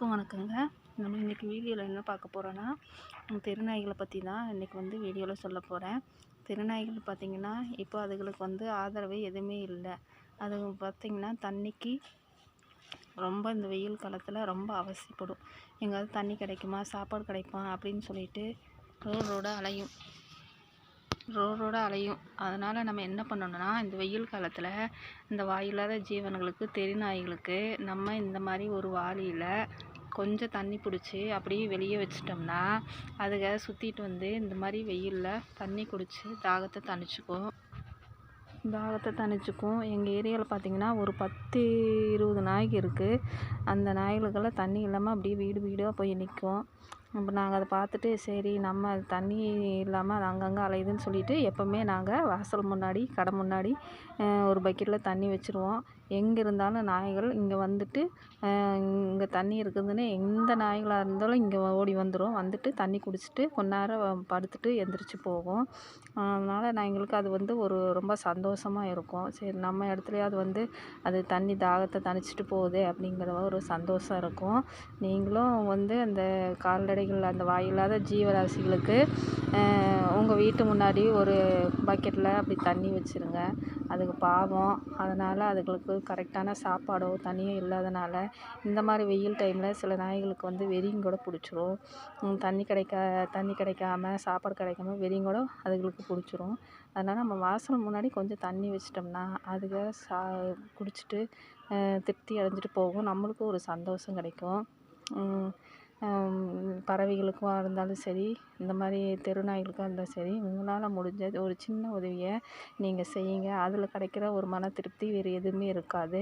எல்லாருக்கும் வணக்கங்க. நம்ம இன்றைக்கி வீடியோவில் என்ன பார்க்க போகிறோன்னா தெருநாய்களை பற்றி தான் இன்றைக்கி வந்து வீடியோவில் சொல்ல போகிறேன் தெருநாய்கள் பார்த்திங்கன்னா இப்போ அதுகளுக்கு வந்து ஆதரவு எதுவுமே இல்லை. அது பார்த்திங்கன்னா தண்ணிக்கு ரொம்ப இந்த வெயில் காலத்தில் ரொம்ப அவசியப்படும். எங்கேயாவது தண்ணி கிடைக்குமா சாப்பாடு கிடைக்குமா அப்படின்னு சொல்லிட்டு ரோடு அலையும். ரோடோட அலையும். அதனால் நம்ம என்ன பண்ணணும்னா இந்த வெயில் காலத்தில் இந்த வாயில்லாத ஜீவன்களுக்கு தெருநாய்களுக்கு நம்ம இந்த மாதிரி ஒரு வாளியில் கொஞ்சம் தண்ணி பிடிச்சி அப்படியே வெளியே வச்சிட்டோம்னா அதுக சுற்றிட்டு வந்து இந்த மாதிரி வெயிலில் தண்ணி குடித்து தாகத்தை தணிச்சிக்கும் தாகத்தை தணிச்சிக்கும் எங்கள் ஏரியாவில் பார்த்திங்கன்னா ஒரு பத்து இருபது நாய்க்கு இருக்குது அந்த நாய்களுக்கெல்லாம் தண்ணி இல்லாமல் அப்படியே வீடு வீடாக போய் நிற்கும் அப்போ நாங்கள் அதை பார்த்துட்டு சரி நம்ம தண்ணி இல்லாமல் அது அங்கங்கே அலையுதுன்னு சொல்லிட்டு எப்போவுமே நாங்கள் வாசல் முன்னாடி கடை முன்னாடி ஒரு பக்கெட்டில் தண்ணி வச்சுருவோம். எங்கே இருந்தாலும் நாய்கள் இங்கே வந்துட்டு இங்கே தண்ணி இருக்குதுன்னு எந்த நாய்களாக இருந்தாலும் இங்கே ஓடி வந்துடும் வந்துட்டு தண்ணி குடிச்சிட்டு கொஞ்ச நேரம் படுத்துட்டு எந்திரிச்சு போகும். அதனால் நான் எங்களுக்கு அது வந்து ஒரு ரொம்ப சந்தோஷமாக இருக்கும். சரி நம்ம இடத்துலையாவது வந்து அது தண்ணி தாகத்தை தணிச்சிட்டு போகுது அப்படிங்கிற ஒரு சந்தோஷம் இருக்கும். நீங்களும் வந்து அந்த கால்நடை கால்நடைகள் அந்த வாயில்லாத ஜீவராசிகளுக்கு உங்கள் வீட்டு முன்னாடி ஒரு பக்கெட்டில் அப்படி தண்ணி வச்சுருங்க. அதுக்கு பாவம். அதனால் அதுகளுக்கு கரெக்டான சாப்பாடோ தண்ணியோ இல்லாதனால இந்த மாதிரி வெயில் டைமில் சில நாய்களுக்கு வந்து வெறியும் கூட பிடிச்சிரும். தண்ணி கிடைக்க தண்ணி கிடைக்காம சாப்பாடு கிடைக்காம வெறியும் கூட அதுகளுக்கு பிடிச்சிரும். அதனால் நம்ம வாசல் முன்னாடி கொஞ்சம் தண்ணி வச்சிட்டோம்னா அதுக சா குடிச்சிட்டு திருப்தி அடைஞ்சிட்டு போகும். நம்மளுக்கும் ஒரு சந்தோஷம் கிடைக்கும். பறவைகளுக்கும் இருந்தாலும் சரி இந்த மாதிரி தெரு நாய்களுக்காக இருந்தாலும் சரி உங்களால் முடிஞ்ச ஒரு சின்ன உதவியை நீங்கள் செய்யுங்க. அதில் கிடைக்கிற ஒரு மன திருப்தி வேறு எதுவுமே இருக்காது.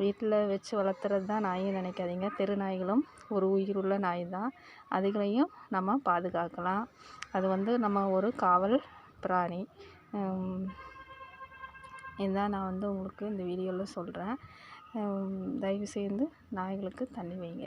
வீட்டில் வச்சு வளர்த்துறது தான் நாயின்னு நினைக்காதீங்க. தெரு நாய்களும் ஒரு உயிருள்ள நாய் தான். அதுகளையும் நம்ம பாதுகாக்கலாம். அது வந்து நம்ம ஒரு காவல் பிராணி. இதுதான் நான் வந்து உங்களுக்கு இந்த வீடியோவில் சொல்கிறேன் தயவு செய்து நாய்களுக்கு தண்ணி வைங்க.